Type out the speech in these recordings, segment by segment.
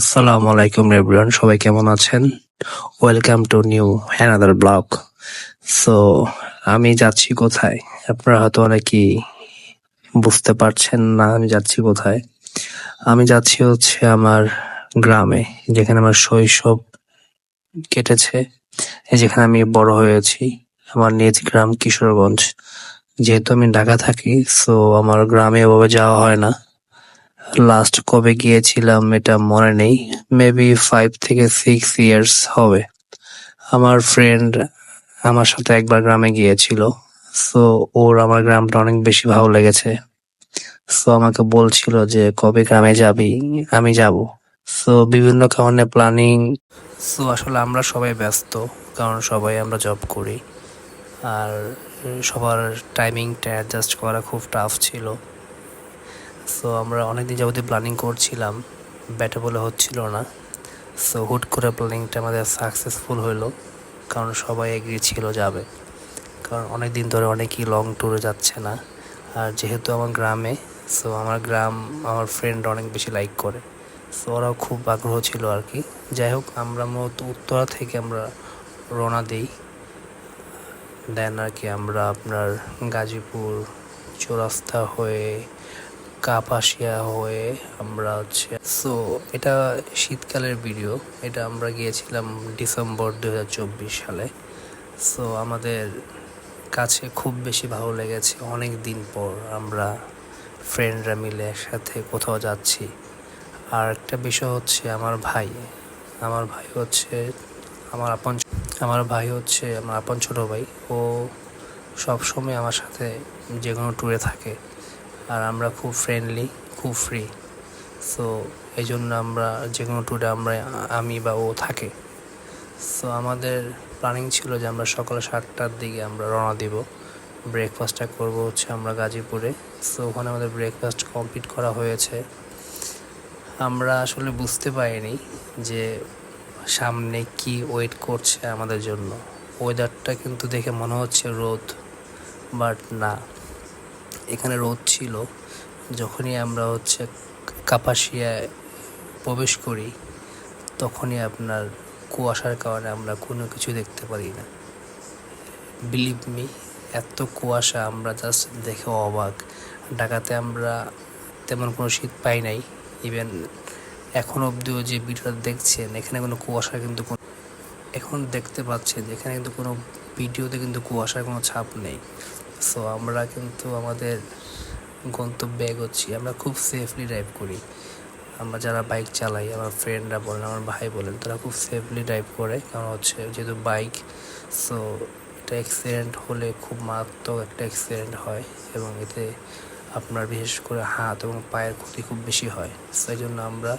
আসসালামু আলাইকুম এভরিওয়ান সবাই কেমন আছেন? Welcome to new another blog so আমি যাচ্ছি কোথায়? আপনারা হয়তো অনেকেই বুঝতে পারছেন না আমি যাচ্ছি কোথায়। আমি যাচ্ছি হচ্ছে আমার গ্রামে, যেখানে আমার শৈশব কেটেছে, যেখানে আমি বড় হয়েছি। আমার নিজ গ্রাম কিশোরগঞ্জ, যেহেতু আমি ঢাকা থাকি সো আমার গ্রামে ওভাবে যাওয়া হয় না। লাস্ট কবে গিয়েছিলাম এটা মনে নেই। মেবি ফাইভ থেকে সিক্স ইয়ার্স হবে। আমার ফ্রেন্ড আমার সাথে একবার গ্রামে গিয়েছিল। সো ওর আমার গ্রামটা অনেক বেশি ভালো লেগেছে। সো আমাকে বলছিল যে, কবে গ্রামে যাবি? আমি যাব। সো বিভিন্ন কারণে প্ল্যানিং সো আসলে আমরা সবাই ব্যস্ত, কারণ সবাই আমরা জব করি। আর সবার টাইমিংটা অ্যাডজাস্ট করা খুব টাফ ছিল। সো আমরা অনেকদিন যাবতীয় প্ল্যানিং করছিলাম। ব্যাটা বলে হচ্ছিল না। সো হুট করে প্ল্যানিংটা আমাদের সাকসেসফুল হলো। কারণ সবাই এগ্রি ছিল যাবে। কারণ অনেক দিন ধরে অনেকেই লং ট্যুরে যাচ্ছে না। আর যেহেতু আমার গ্রামে সো আমার গ্রাম, আমার ফ্রেন্ড অনেক বেশি লাইক করে। সো ওরাও খুব আগ্রহ ছিল আর কি। যাই হোক, আমরা মূলত উত্তরা থেকে আমরা রওনা দিই। দেন আর কি, আমরা আপনার গাজীপুর, চৌরাস্তা হয়ে কাপাসিয়া হয়ে আমরা হচ্ছে সো এটা শীতকালের ভিডিও এটা আমরা গিয়েছিলাম ডিসেম্বর দু হাজার চব্বিশ সালে সো আমাদের কাছে খুব বেশি ভালো লেগেছে। অনেক দিন পর আমরা ফ্রেন্ডরা মিলে একসাথে কোথাও যাচ্ছি। আর একটা বিষয় হচ্ছে আমার ভাই আমার ভাই হচ্ছে আমার আপন আমার ভাই হচ্ছে আমার আপন ছোটো ভাই, ও সবসময় আমার সাথে যে কোনো ট্যুরে থাকে। আর আমরা খুব ফ্রেন্ডলি খুব ফ্রি সো এই জন্য আমরা যে কোনো ট্যুরে আমরা, আমি বা ও থাকে। সো আমাদের প্ল্যানিং ছিল যে আমরা সকাল সাতটার দিকে আমরা রওনা দিব। ব্রেকফাস্টটা করব হচ্ছে আমরা গাজীপুরে। সো ওখানে আমাদের ব্রেকফাস্ট কমপ্লিট করা হয়েছে। আমরা আসলে বুঝতে পারিনি যে সামনে কি ওয়েট করছে আমাদের জন্য। ওয়েদারটা কিন্তু দেখে মনে হচ্ছে রোদ বাট না। এখানে রোদ ছিল, যখনই আমরা হচ্ছে কাপাসিয়ায় প্রবেশ করি, তখনই আপনার কুয়াশার কারণে আমরা কোনো কিছু দেখতে পারি না। বিলিভ মি এত কুয়াশা, আমরা জাস্ট দেখে অবাক। ঢাকাতে আমরা তেমন কোনো শীত পাই নাই। ইভেন এখন অবধিও যে ভিডিওটা দেখছেন, এখানে কোনো কুয়াশা কিন্তু এখন দেখতে পাচ্ছেন, এখানে কিন্তু কোনো ভিডিওতে কিন্তু কুয়াশার কোনো ছাপ নেই। সো আমরা কিন্তু আমাদের গন্তব্যে এগোচ্ছি। আমরা খুব সেফলি ড্রাইভ করি। আমরা যারা বাইক চালাই, আমার ফ্রেন্ডরা বলেন, আমার ভাই বলেন, তারা খুব সেফলি ড্রাইভ করে। কারণ হচ্ছে যেহেতু বাইক সো এটা অ্যাক্সিডেন্ট হলে খুব মারাত্মক একটা অ্যাক্সিডেন্ট হয় এবং এতে আপনার বিশেষ করে হাত এবং পায়ের ক্ষতি খুব বেশি হয়। সেই জন্য আমরা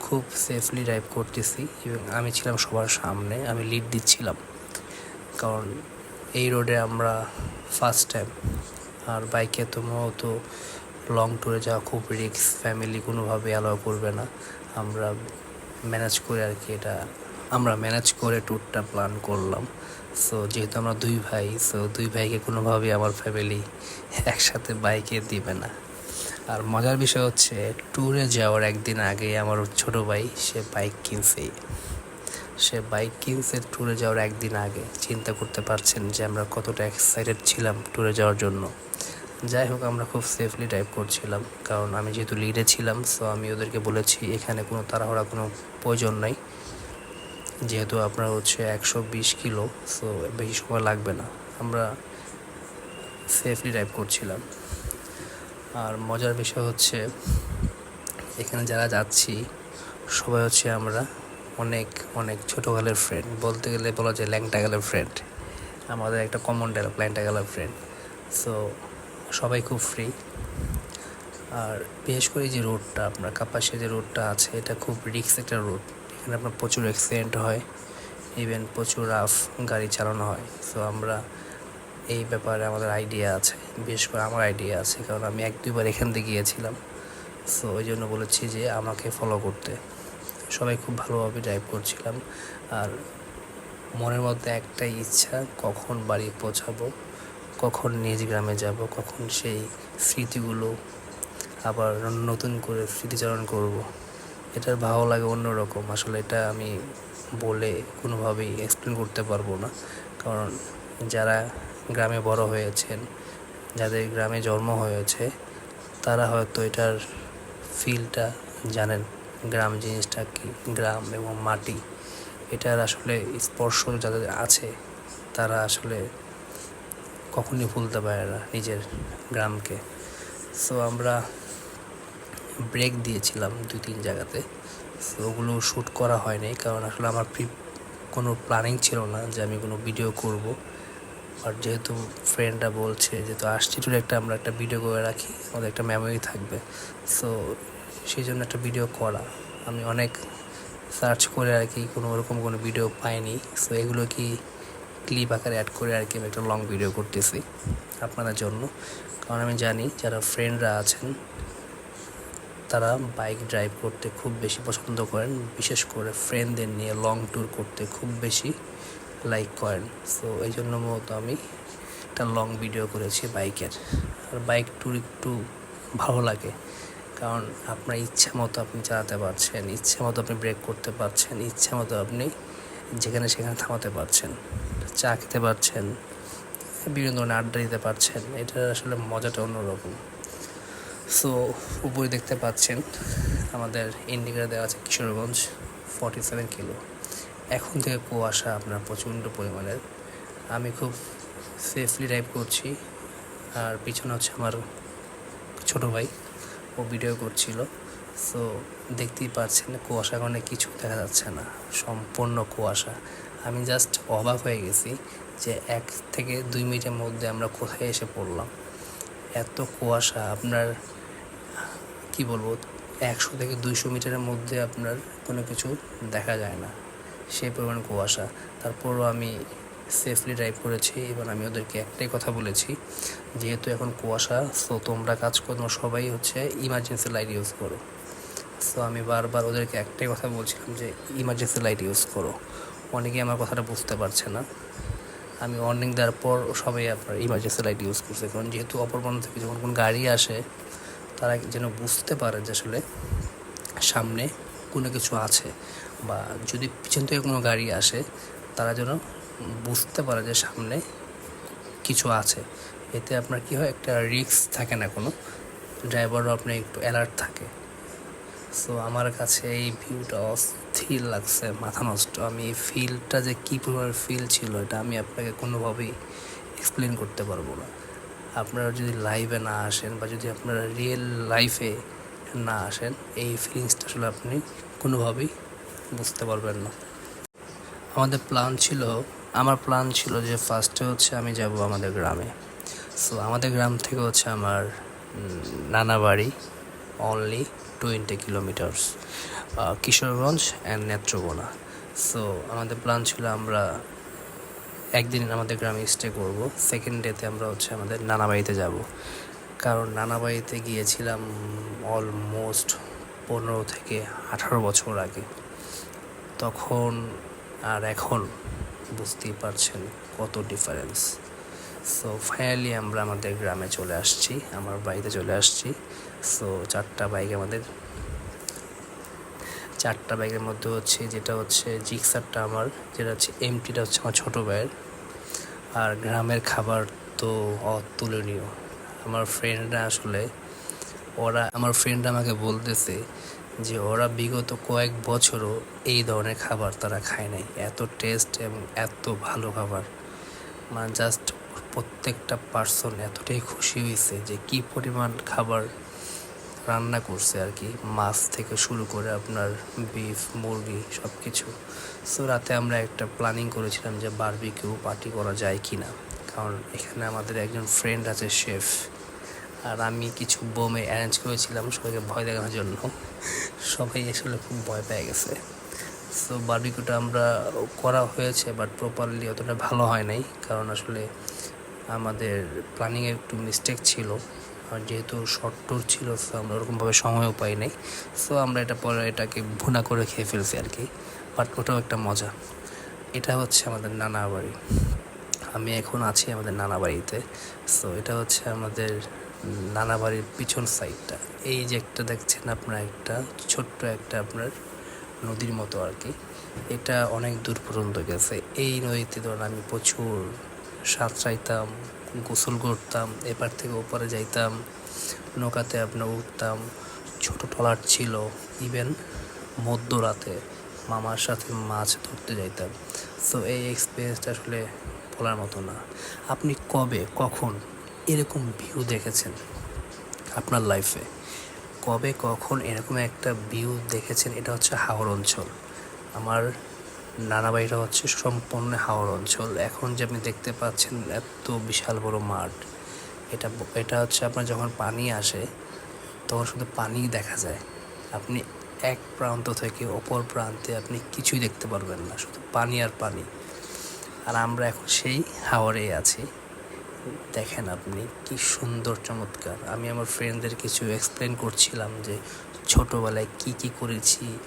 খুব সেফলি ড্রাইভ করতেছি এবং আমি ছিলাম সবার সামনে, আমি লিড দিচ্ছিলাম। কারণ এই রোডে আমরা ফার্স্ট টাইম আর বাইকে তো মূলত লং ট্যুরে যাওয়া খুব রিক্স ফ্যামিলি কোনোভাবে অ্যালাউ করবে না। আমরা ম্যানেজ করে আর কি এটা, আমরা ম্যানেজ করে ট্যুরটা প্ল্যান করলাম। সো যেহেতু আমরা দুই ভাই সো দুই ভাইকে কোনোভাবেই আমার ফ্যামিলি একসাথে বাইকে দিবে না। আর মজার বিষয় হচ্ছে ট্যুরে যাওয়ার একদিন আগে আমার ছোট ভাই, সে বাইক কিনছে। সে বাইক কিনছে ট্যুরে যাওয়ার একদিন আগে চিন্তা করতে পারছেন যে আমরা কতটা এক্সাইটেড ছিলাম ট্যুরে যাওয়ার জন্য। যাই হোক, আমরা খুব সেফলি ড্রাইভ করছিলাম। কারণ আমি যেহেতু লিডে ছিলাম সো আমি ওদেরকে বলেছি, এখানে কোনো তাড়াহুড়া, কোনো প্রয়োজন নাই। যেহেতু আপনার হচ্ছে একশো বিশ কিলো সো বেশি সময় লাগবে না। আমরা সেফলি ড্রাইভ করছিলাম। আর মজার বিষয় হচ্ছে, এখানে যারা যাচ্ছি, সবাই হচ্ছে আমরা অনেক অনেক ছোটোকালের ফ্রেন্ড বলতে গেলে বলা যায় ল্যাংটাগালের ফ্রেন্ড আমাদের একটা কমন ডায়লগ ল্যাংটাগালের ফ্রেন্ড সো সবাই খুব ফ্রি আর বিশেষ করে যে রোডটা আপনার কাপাসে যে রোডটা আছে, এটা খুব রিক্স একটা রোড এখানে আপনার প্রচুর অ্যাক্সিডেন্ট হয়। ইভেন প্রচুর রাফ গাড়ি চালানো হয়। সো আমরা এই ব্যাপারে আমাদের আইডিয়া আছে। বিশেষ করে আমার আইডিয়া আছে। কারণ আমি এক দুইবার এখান থেকে গিয়েছিলাম। সো ওই জন্য বলেছি যে আমাকে ফলো করতে। সবাই খুব ভালোভাবে ড্রাইভ করছিলাম। আর মনের মধ্যে একটাই ইচ্ছা, কখন বাড়ি পৌঁছাবো, কখন নিজ গ্রামে যাব, কখন সেই স্মৃতিগুলো আবার নতুন করে স্মৃতিচারণ করব। এটার ভালো লাগে অন্যরকম। আসলে এটা আমি বলে কোনোভাবেই এক্সপ্লেন করতে পারব না। কারণ যারা গ্রামে বড় হয়েছেন, যাদের গ্রামে জন্ম হয়েছে, তারা হয়তো এটার ফিলটা জানেন। গ্রাম জিনিসটা কি গ্রাম এবং মাটি, এটার আসলে স্পর্শ যাদের আছে, তারা আসলে কখনই ভুলতে পারে না নিজের গ্রামকে। সো আমরা ব্রেক দিয়েছিলাম দুই তিন জায়গাতে। সো ওগুলো শ্যুট করা হয়নি কারণ আসলে আমার প্রি কোনো প্ল্যানিং ছিল না যে আমি কোনো ভিডিও করব। আর যেহেতু ফ্রেন্ডরা বলছে যেহেতু আসছি একটা, আমরা একটা ভিডিও করে রাখি, আমাদের একটা মেমোরি থাকবে। সো সেই জন্য একটা ভিডিও করা। আমি অনেক সার্চ করে আর কি কোনো ওরকম কোনো ভিডিও পাইনি। সো এগুলো কি ক্লিপ আকারে অ্যাড করে আর কি আমি একটা লং ভিডিও করতেছি আপনাদের জন্য। কারণ আমি জানি যারা ফ্রেন্ডরা আছেন, তারা বাইক ড্রাইভ করতে খুব বেশি পছন্দ করেন। বিশেষ করে ফ্রেন্ডদের নিয়ে লং ট্যুর করতে খুব বেশি লাইক করেন। সো এই জন্য মূলত আমি একটা লং ভিডিও করেছি বাইকের আর বাইক ট্যুর একটু ভালো লাগে। কারণ আপনার ইচ্ছা মতো আপনি চালাতে পারছেন, ইচ্ছা মতো আপনি ব্রেক করতে পারছেন, ইচ্ছা মতো আপনি যেখানে সেখানে থামাতে পারছেন, চা খেতে পারছেন, বিভিন্ন ধরনের আড্ডা দিতে পারছেন এটার আসলে মজাটা অন্যরকম। সো উপরে দেখতে পাচ্ছেন আমাদের ইন্ডিকেটার দেওয়া আছে কিশোরগঞ্জ ফর্টি সেভেন কিলো। এখন থেকে কুয়াশা আপনার প্রচণ্ড পরিমাণের আমি খুব সেফলি ড্রাইভ করছি, আর পিছনে হচ্ছে আমার ছোটো ভাই। ও ভিডিও করছিল। সো, দেখতেই পাচ্ছেন কুয়াশা কারণে কিছু দেখা যাচ্ছে না। সম্পূর্ণ কুয়াশা। আমি জাস্ট অবাক হয়ে গেছি যে এক থেকে দুই মিনিটের মধ্যে আমরা কোথায় এসে পড়লাম। এত কুয়াশা, আপনার, কি বলব, একশো থেকে দুইশো মিটারের মধ্যে আপনার কোনো কিছু দেখা যায় না। সেই পরিমাণ কুয়াশা। তারপরও আমি সেফলি ড্রাইভ করেছি এবং আমি ওদেরকে একটাই কথা বলেছি, যেহেতু এখন কুয়াশা সো তোমরা কাজ করো, সবাই হচ্ছে ইমার্জেন্সি লাইট ইউজ করো। সো আমি বারবার ওদেরকে একটাই কথা বলছিলাম যে ইমার্জেন্সি লাইট ইউজ করো। অনেকেই আমার কথাটা বুঝতে পারছে না। আমি ওয়ার্নিং দেওয়ার পর সবাই আপনার ইমার্জেন্সি লাইট ইউজ করছে, কারণ যেহেতু অপর থেকে যখন কোনো গাড়ি আসে, তারা যেন বুঝতে পারে যে আসলে সামনে কোনো কিছু আছে বা যদি পিছন থেকে কোনো গাড়ি আসে, তারা যেন বুঝতে পারে যে সামনে কিছু আছে। এতে আপনার কি হয়, একটা রিস্ক থাকে না কোনো। ড্রাইভারও আপনি একটু অ্যালার্ট থাকে। সো আমার কাছে এই ভিউটা অস্থির লাগছে, মাথা নষ্ট। আমি এই ফিলটা যে কী পরিমাণ ফিল ছিল, এটা আমি আপনাকে কোনোভাবেই এক্সপ্লেন করতে পারব না। আপনারা যদি লাইভে না আসেন বা যদি আপনারা রিয়েল লাইফে না আসেন, এই ফিলিংসটা আসলে আপনি কোনোভাবেই বুঝতে পারবেন না। আমাদের প্ল্যান ছিল আমার প্ল্যান ছিল যে ফার্স্টে হচ্ছে আমি যাব আমাদের গ্রামে। সো আমাদের গ্রাম থেকে হচ্ছে আমার নানা বাড়ি only twenty kilometres Kishoreganj and Netrokona. So আমাদের প্ল্যান ছিল আমরা একদিন আমাদের গ্রামে স্টে করব সেকেন্ড ডেতে আমরা হচ্ছে আমাদের নানা বাড়িতে যাব। কারণ নানা বাড়িতে গিয়েছিলাম অলমোস্ট পনেরো থেকে আঠারো বছর আগে। তখন আর এখন বুঝতেই পারছেন কত ডিফারেন্স সো ফাইনালি আমরা আমাদের গ্রামে চলে আসছি, আমার বাড়িতে চলে আসছি। সো চারটা বাইক আমাদের, চারটা বাইকের মধ্যে হচ্ছে যেটা হচ্ছে জিক্সারটা আমার, যেটা হচ্ছে এমটিটা হচ্ছে আমার ছোটো ভাইয়ের। আর গ্রামের খাবার তো অতুলনীয়। আমার ফ্রেন্ডরা আসলে, ওরা, আমার ফ্রেন্ড আমাকে বলতেছে যে ওরা বিগত কয়েক বছরও এই ধরনের খাবার তারা খায় নাই। এত টেস্ট এবং এত ভালো খাবার। মানে জাস্ট প্রত্যেকটা পার্সন এতটাই খুশি হয়েছে যে কি পরিমাণ খাবার রান্না করছে আর কি। মাছ থেকে শুরু করে আপনার বিফ মুরগি সব কিছু সো রাতে আমরা একটা প্ল্যানিং করেছিলাম যে বারবিকিউ পার্টি করা যায় কি না কারণ এখানে আমাদের একজন ফ্রেন্ড আছে শেফ আর আমি কিছু বোমে অ্যারেঞ্জ করেছিলাম সবাইকে ভয় দেখানোর জন্য। সবাই আসলে খুব ভয় পেয়ে গেছে। সো বারবিকিউটা আমরা করা হয়েছে বাট প্রপারলি অতটা ভালো হয় নাই। কারণ আসলে আমাদের প্ল্যানিংয়ে একটু মিস্টেক ছিল। আর যেহেতু শর্ট ট্যুর ছিল সো আমরা ওরকমভাবে সময়ও পাই নাই। সো আমরা এটা পরে এটাকে ভুনা করে খেয়ে ফেলছি আর কি। বাট ওটাও একটা মজা। এটা হচ্ছে আমাদের নানা বাড়ি। আমি এখন আছি আমাদের নানা বাড়িতে সো এটা হচ্ছে আমাদের নানা বাড়ির পিছন সাইডটা এই যে একটা দেখছেন আপনার একটা, ছোট্ট একটা আপনার নদীর মতো আর কি। এটা অনেক দূর পর্যন্ত গেছে। এই নদীতে ধরুন আমি প্রচুর সাঁত চাইতাম গোসল করতাম, এপার থেকে ওপারে যাইতাম, নৌকাতে আপনার উঠতাম, ছোট ট্রলার ছিল ইভেন মধ্যরাতে মামার সাথে মাছ ধরতে যাইতাম। সো এই এক্সপিরিয়েন্সটা আসলে বলার মতো না। আপনি কবে, কখন এরকম ভিউ দেখেছেন আপনার লাইফে কবে, কখন এরকম একটা ভিউ দেখেছেন? এটা হচ্ছে হাওড় অঞ্চল। আমার নানা বাড়িটা হচ্ছে সম্পূর্ণ হাওড় অঞ্চল। এখন যে আপনি দেখতে পাচ্ছেন এত বিশাল বড় মাঠ। এটা এটা হচ্ছে আপনার যখন পানি আসে, তখন শুধু পানিই দেখা যায়। আপনি এক প্রান্ত থেকে অপর প্রান্তে আপনি কিছুই দেখতে পারবেন না। শুধু পানি আর পানি। আর আমরা এখন সেই হাওড়ে আছি। দেখেন আপনি কি সুন্দর, চমৎকার। আমি আমার ফ্রেন্ডদের কিছু এক্সপ্লেন করছিলাম যে ছোটোবেলায় কি কি করেছি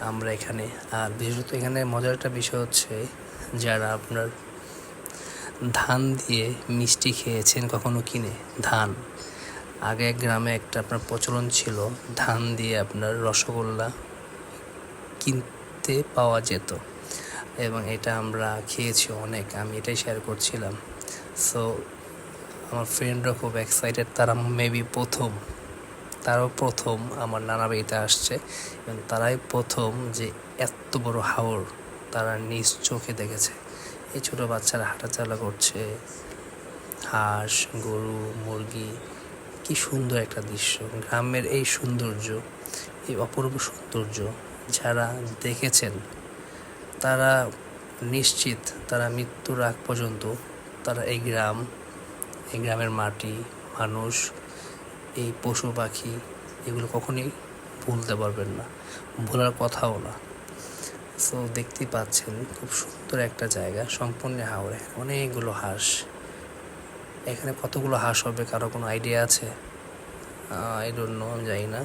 আমরা এখানে। আর বিশেষত এখানে মজার একটা বিষয় হচ্ছে যারা আপনার ধান দিয়ে মিষ্টি খেয়েছেন কখনো কিনে? ধান। আগে গ্রামে একটা আপনার প্রচলন ছিল, ধান দিয়ে আপনার রসগোল্লা কিনতে পাওয়া যেত। এবং এটা আমরা খেয়েছি অনেক, আমি এটাই শেয়ার করছিলাম। সো আমার ফ্রেন্ডরা খুব এক্সাইটেড তারা মেবি প্রথম, তারাও প্রথম আমার নানা বাড়িতে আসছে। এবং তারাই প্রথম যে এত বড় হাওর তারা নিজ চোখে দেখেছে। এই ছোটো বাচ্চারা হাঁটাচলা করছে, হাঁস, গরু, মুরগি, কি সুন্দর একটা দৃশ্য। গ্রামের এই সৌন্দর্য, এই অপূর্ব সৌন্দর্য যারা দেখেছেন তারা নিশ্চিত তারা মৃত্যুর আগ পর্যন্ত তারা এই গ্রাম, এই গ্রামের মাটি, মানুষ, এই পশু পাখি এগুলো কখনোই ভুলতে পারবেন না। ভোলার কথাও না। সো দেখতেই পাচ্ছেন খুব সুন্দর একটা জায়গা, সম্পূর্ণ হাওড়ে অনেকগুলো হাঁস। এখানে কতগুলো হাঁস হবে কারও কোনো আইডিয়া আছে? আই ডোন্ট নো আমি জানি না।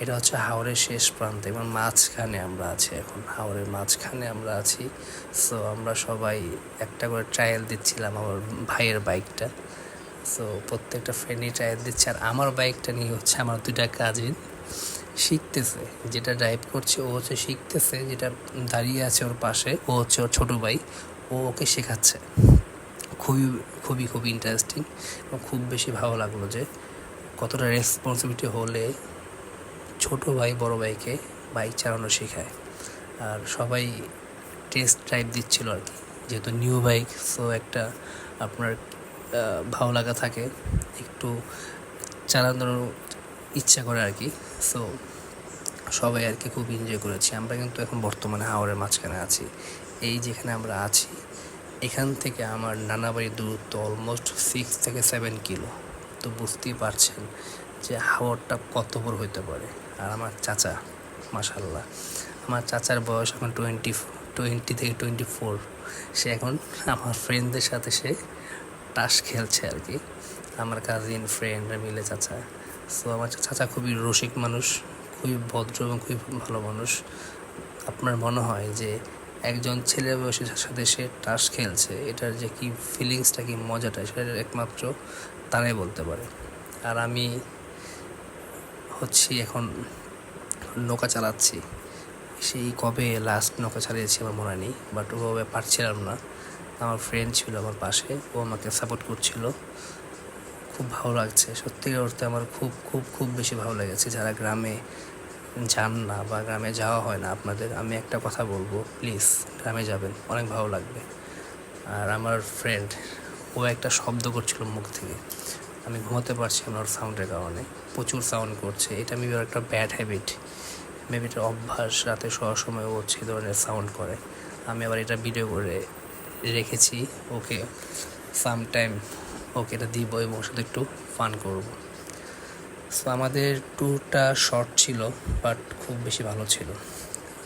এটা হচ্ছে হাওড়ের শেষ প্রান্তে এবং মাঝখানে আমরা আছি এখন। হাওড়ের মাঝখানে আমরা আছি। সো আমরা সবাই একটা করে ট্রায়াল দিচ্ছিলাম আমার ভাইয়ের বাইকটা সো প্রত্যেকটা ফ্রেন্ডই ট্রায়াল দিচ্ছে আর আমার বাইকটা নিয়ে হচ্ছে আমার দুইটা কাজিন শিখতেছে। যেটা ড্রাইভ করছে, ও হচ্ছে শিখতেছে, যেটা দাঁড়িয়ে আছে ওর পাশে, ও হচ্ছে ওর ছোটো ভাই, ও ওকে শেখাচ্ছে। খুবই খুবই খুবই ইন্টারেস্টিং এবং খুব বেশি ভালো লাগল যে কতটা রেসপন্সিবিলিটি হলে ছোট ভাই, বড় ভাইকে বাইক চালানো শেখায়। আর সবাই টেস্ট ড্রাইভ দিচ্ছিল আর কি। যেহেতু নিউ বাইক সো একটা আপনার ভালো লাগা থাকে। একটু চালানোর ইচ্ছা করে আর কি। সো সবাই আর কি খুব এনজয় করেছি। আমরা কিন্তু এখন বর্তমানে হাওড়ের মাঝখানে আছি। এই যেখানে আমরা আছি, এখান থেকে আমার নানা বাড়ির দূরত্ব অলমোস্ট সিক্স থেকে সেভেন কিলো তো বুঝতেই পারছেন যে হাওড়টা কত বড় হইতে পারে। আর আমার চাচা মাসাল্লাহ আমার চাচার বয়স এখন টোয়েন্টি টোয়েন্টি থেকে টোয়েন্টি ফোর। সে এখন আমার ফ্রেন্ডদের সাথে সে টাস খেলছে আর কি। আমার কাজিন ফ্রেন্ডরা মিলে চাচা। সো আমার চাচা খুবই রসিক মানুষ, খুবই ভদ্র এবং খুবই ভালো মানুষ। আপনার মনে হয় যে একজন ছেলে বয়সের সাথে সে টাস খেলছে, এটার যে কি ফিলিংসটা কি মজাটা সেটা একমাত্র তারাই বলতে পারে। আর আমি হচ্ছি, এখন নৌকা চালাচ্ছি। সেই কবে লাস্ট নৌকা চালিয়েছি আমার মনে নেই বাট ওভাবে পারছিলাম না। আমার ফ্রেন্ড ছিল আমার পাশে, ও আমাকে সাপোর্ট করছিল। খুব ভালো লাগছে, সত্যি অর্থে আমার খুব খুব খুব বেশি ভালো লেগেছে। যারা গ্রামে যান না বা গ্রামে যাওয়া হয় না আপনাদের, আমি একটা কথা বলব প্লিজ গ্রামে যাবেন, অনেক ভালো লাগবে। আর আমার ফ্রেন্ড ও একটা শব্দ করছিল মুখ থেকে। আমি ঘুমাতে পারছি না সাউন্ডের কারণে। প্রচুর সাউন্ড করছে। এটা মেবি ওর একটা ব্যাড হ্যাবিট মেবি এটা অভ্যাস, রাতে শোয়ার সময় ও হচ্ছে ধরনের সাউন্ড করে। আমি আবার এটা ভিডিও করে রেখেছি। ওকে সাম টাইম ওকে এটা দিব এবং সাথে একটু ফান করব। সো আমাদের ট্যুরটা শর্ট ছিল বাট খুব বেশি ভালো ছিল।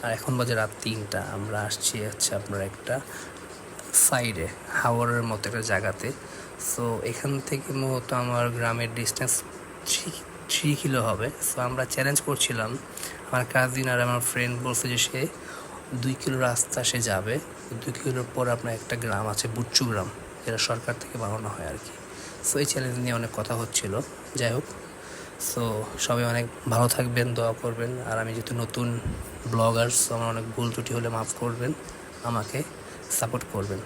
আর এখন বাজে রাত তিনটা। আমরা আসছি হচ্ছে আপনার একটা সাইডে হাওড়ের মতো একটা জায়গাতে। সো এখান থেকে মূলত আমার গ্রামের ডিস্টেন্স থ্রি থ্রি কিলো হবে। সো আমরা চ্যালেঞ্জ করছিলাম। আমার কাজিন আর আমার ফ্রেন্ড বলছে যে সে দুই কিলো রাস্তা সে যাবে। দুই কিলোর পর আপনার একটা গ্রাম আছে বুচ্চু গ্রাম যেটা সরকার থেকে বানানো হয় আর কি। সো এই চ্যালেঞ্জ নিয়ে অনেক কথা হচ্ছিল। যাই হোক। সো সবাই অনেক ভালো থাকবেন, দোয়া করবেন। আর আমি যেহেতু নতুন ব্লগার্স আমার অনেক ভুল ত্রুটি হলে মাফ করবেন আমাকে। সাপোর্ট করবেন।